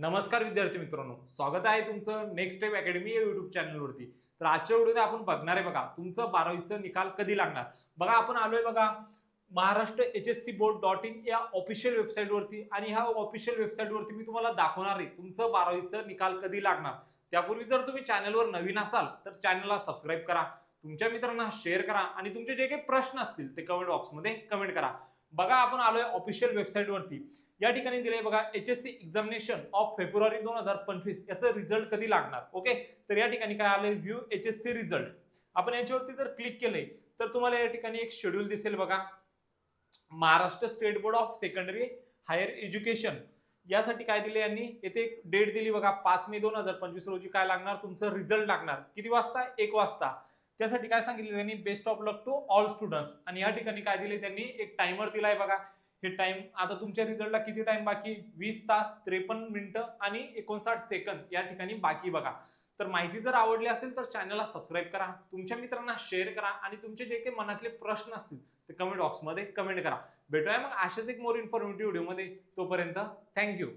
नमस्कार विद्यार्थी मित्रांनो. स्वागत आहे तुमचं नेक्स्ट स्टेप अकॅडमी या युट्यूब चॅनलवरती तर आजच्या व्हिडिओमध्ये आपण बघणार आहे बघा तुमचं बारावीचं निकाल कधी लागणार? बघा आपण आलोय बघा Maharashtra H S C board dot in या ऑफिशियल वेबसाईटवरती आणि ह्या ऑफिशियल वेबसाईटवरती मी तुम्हाला दाखवणार आहे तुमचं बारावीचं निकाल कधी लागणार? त्यापूर्वी जर तुम्ही चॅनलवर नवीन असाल तर चॅनलला सबस्क्राईब करा. तुमच्या मित्रांना शेअर करा. आणि तुमचे जे काही प्रश्न असतील ते कमेंट बॉक्समध्ये कमेंट करा. बघा आपण आलोय ऑफिशियल वेबसाईटवरती या ठिकाणी दिले बघा H S C examination of February दोन हजार पंचवीस. याचं रिझल्ट कधी लागणार? ओके तर या ठिकाणी काय आलंय? View H S C result आपण याच्यावरती जर क्लिक केले तर तुम्हाला या ठिकाणी एक शेड्यूल दिसेल बघा. Maharashtra state board of secondary higher education यासाठी काय दिले यांनी? येथे एक डेट दिली बघा पाच मे दोन हजार पंचवीस रोजी काय लागणार? तुमचं रिझल्ट लागणार. किती वाजता? एक वाजता. त्यासाठी काय सांगितलं त्यांनी? Best of luck to all students आणि या ठिकाणी काय दिले त्यांनी? एक टायमर दिलाय बघा. हे टाइम आता तुमच्या रिझल्टला किती टाइम बाकी? वीस तास त्रेपन्न मिनिटं आणि एकोणसाठ सेकंद या ठिकाणी बाकी बघा. तर माहिती जर आवडली असेल तर चॅनलला सबस्क्राईब करा. तुमच्या मित्रांना शेअर करा आणि तुमचे जे काही मनातले प्रश्न असतील ते कमेंट बॉक्समध्ये कमेंट करा. भेटूया मग अशाच एक मोर इन्फॉर्मेटिव्ह व्हिडिओमध्ये तोपर्यंत थँक्यू